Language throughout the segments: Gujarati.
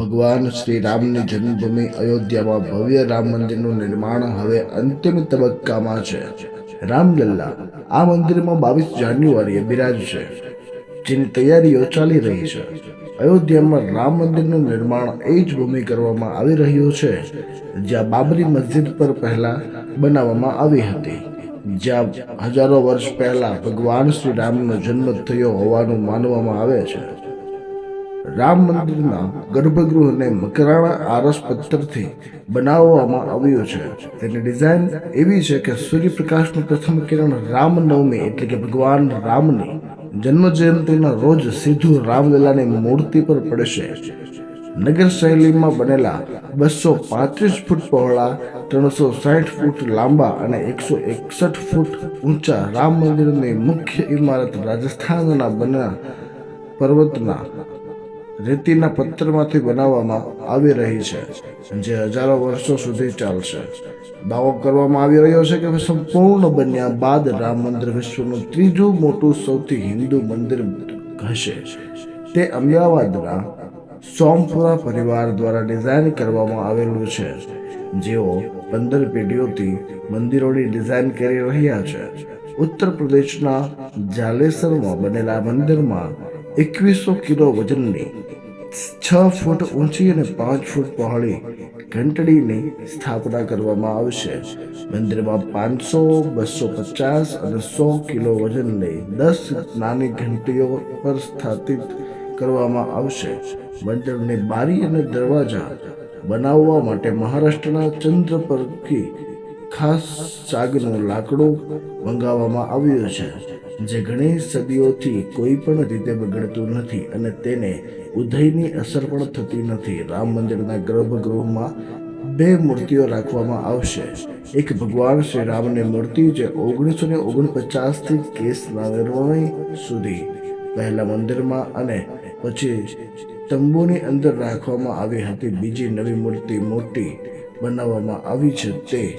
ભગવાન શ્રી રામની જન્મભૂમિ અયોધ્યામાં ભવ્ય રામ મંદિરનું નિર્માણ હવે અંતિમ તબક્કામાં છે. રામલલ્લા આ મંદિરમાં બાવીસ જાન્યુઆરીએ બિરાજશે જેની તૈયારીઓ ચાલી રહી છે. અયોધ્યામાં રામ મંદિરનું નિર્માણ એ જ ભૂમિ કરવામાં આવી રહ્યું છે, જ્યાં બાબરી મસ્જિદ પર પહેલા બનાવવામાં આવી હતી. જ્યાં હજારો વર્ષ પહેલા ભગવાન શ્રી રામનો જન્મ થયો હોવાનું માનવામાં આવે છે. રામ મંદિરના ગર્ભગૃહને મકરાણા આરસ પથ્થરથી બનાવવામાં આવ્યો છે. તેની ડિઝાઇન એવી છે કે સૂર્યપ્રકાશનું પ્રથમ કિરણ રામનવમી એટલે કે ભગવાન રામની જન્મ જયંતિના રોજ સીધું રામલીલાની મૂર્તિ પર પડશે. નગર શૈલીમાં બનેલા બસો પાંત્રીસ ફૂટ પહોળા, ત્રણસો સાઠ ફૂટ લાંબા અને એકસો એકસઠ ફૂટ ઊંચા રામ મંદિરની મુખ્ય ઇમારત રાજસ્થાનના બના પર્વતના રેતીના પથ્થરમાંથી બનાવવામાં આવી રહી છે, જે હજારો વર્ષો સુધી ચાલશે. દાવો કરવામાં આવી રહ્યો છે કે સંપૂર્ણ બન્યા બાદ રામ મંદિર વિશ્વનું ત્રીજું મોટું સૌથી હિન્દુ મંદિર હશે. તે અમદાવાદના સોમપુરા પરિવાર દ્વારા ડિઝાઇન કરવામાં આવેલું છે. જેઓ પંદર પેઢીઓથી મંદિરોની ડિઝાઇન કરી રહ્યા છે. ઉત્તર પ્રદેશના જાલેસરમાં બનેલા મંદિરમાં એકવીસો કિલો વજનની છ ફૂટ ઊંચી અને પાંચ ફૂટ પહોળી ઘંટડીની સ્થાપના કરવામાં આવશે મંદિરમાં પાંચસો બસો પચાસ અને સો કિલો વજનની દસ નાની ઘંટીઓ પર સ્થાપિત કરવામાં આવશે મંદિરની બારી અને દરવાજા બનાવવા માટે મહારાષ્ટ્રના ચંદ્રપરથી ખાસ સાગનું લાકડું મંગાવવામાં આવ્યું છે જે ઘણી સદીઓથી કોઈ પણ રીતે બગડતું નથી અને તેને ઉદયની અસર પણ થતી નથી. રામ મંદિરના ગર્ભગૃહમાં બે મૂર્તિઓ રાખવામાં આવશે. એક ભગવાન શ્રી રામની મૂર્તિ જે ઓગણીસો ને ઓગણપચાસથી કેસના નિર્ણય સુધી પહેલા મંદિરમાં અને પછી તંબુની અંદર રાખવામાં આવી હતી. બીજી નવી મૂર્તિ મોટી બનાવવામાં આવી છે. તે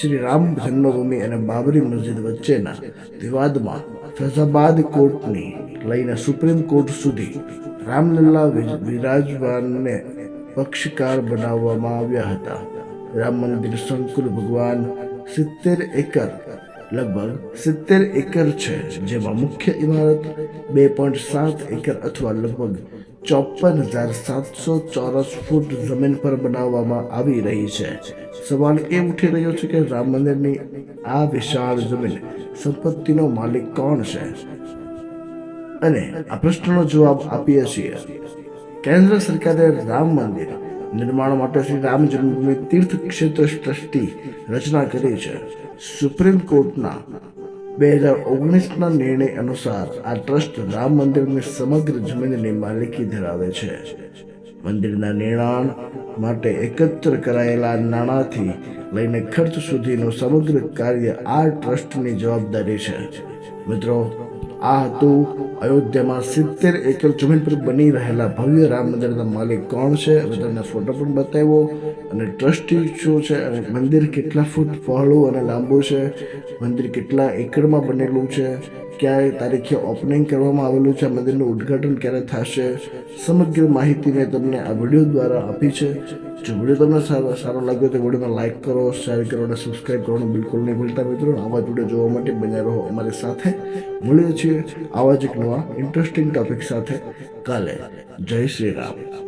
શ્રી રામ જન્મભૂમિ અને બાબરી મસ્જિદ વચ્ચેના વિવાદમાં ફૈઝાબાદ કોર્ટની લઈને સુપ્રીમ કોર્ટ સુધી રામલલ્લા વિરાજવાનને પક્ષકાર બનાવવામાં આવ્યા હતા. રામ મંદિર સંકુલ ભગવાન સિત્તેર એકર, લગભગ સિત્તેર એકર છે, જેમાં મુખ્ય ઇમારત બે પોઈન્ટ સાત એકર અથવા લગભગ ચોપન હજાર સાતસો ચોરસ ફૂટ જમીન પર બનાવવામાં આવી રહી છે. સવાલ એ ઉઠી રહ્યો છે કે રામ મંદિરની આ વિશાળ જમીન સંપત્તિનો માલિક કોણ છે? અને આ પ્રશ્નનો જવાબ આપીએ છીએ. કેન્દ્ર સરકારે રામ મંદિર નિર્માણ માટે શ્રી રામ જન્મભૂમિ તીર્થ ક્ષેત્ર ટ્રસ્ટી રચના કરી છે. સુપ્રીમ કોર્ટના બે હજાર ઓગણીસના નિર્ણય અનુસાર આ ટ્રસ્ટ રામ મંદિરની સમગ્ર જમીનની માલિકી ધરાવે છે. મંદિરના નિર્માણ માટે એકત્ર કરાયેલા નાણાંથી લઈને ખર્ચ સુધીનું સમગ્ર કાર્ય આ ટ્રસ્ટની જવાબદારી છે. મિત્રો, આ હતું અયોધ્યામાં સિત્તેર એકર જમીન પર બની રહેલા ભવ્ય રામ મંદિરના માલિક કોણ છે? હવે તમને ફોટો પણ બતાવ્યો અને ટ્રસ્ટી શું છે? અને મંદિર કેટલા ફૂટ પહોળું અને લાંબુ છે? મંદિર કેટલા એકરમાં બનેલું છે? ક્યારે તારીખે ઓપનિંગ કરવામાં આવેલું છે? મંદિરનું ઉદ્ઘાટન ક્યારે થશે? સમગ્ર માહિતી મેં તમને આ વીડિયો દ્વારા આપી છે. જો વીડિયો તમને સારો સારો લાગ્યો તો વિડીયોને લાઇક કરો શેર કરો અને સબસ્ક્રાઈબ કરવાનું બિલકુલ નહીં ભૂલતા મિત્રો. આવા જ વીડિયો જોવા માટે બન્યા રહો અમારી સાથે. મળીએ છીએ આવા જ એક નવા ઇન્ટરેસ્ટિંગ ટોપિક સાથે કાલે. જય શ્રી રામ.